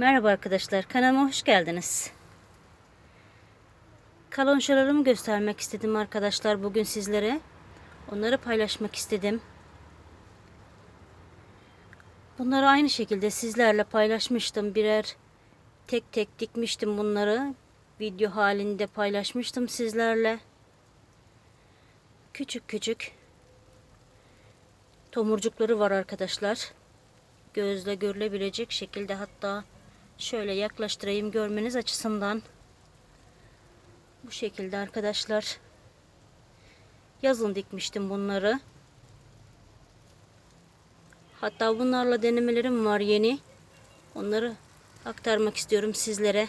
Merhaba arkadaşlar, kanalıma hoş geldiniz. Kalonşalarımı göstermek istedim arkadaşlar bugün sizlere. Onları paylaşmak istedim. Bunları aynı şekilde sizlerle paylaşmıştım. Birer tek tek dikmiştim bunları. Video halinde paylaşmıştım sizlerle. Küçük küçük tomurcukları var arkadaşlar. Gözle görülebilecek şekilde hatta şöyle yaklaştırayım görmeniz açısından. Bu şekilde arkadaşlar. Yazın dikmiştim bunları. Hatta bunlarla denemelerim var yeni. Onları aktarmak istiyorum sizlere.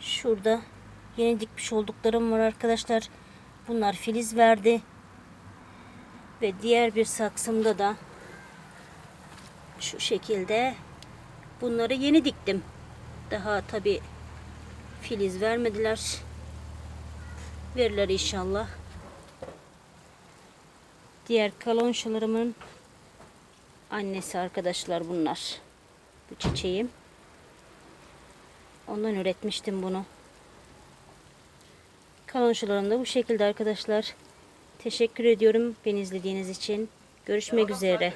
Şurada yeni dikmiş olduklarım var arkadaşlar. Bunlar filiz verdi. Ve diğer bir saksımda da şu şekilde bunları yeni diktim. Daha tabi filiz vermediler. Verirler inşallah. Diğer kalonşalarımın annesi arkadaşlar bunlar. Bu çiçeğim. Ondan üretmiştim bunu. Kalonşalarım da bu şekilde arkadaşlar. Teşekkür ediyorum beni izlediğiniz için. Görüşmek üzere.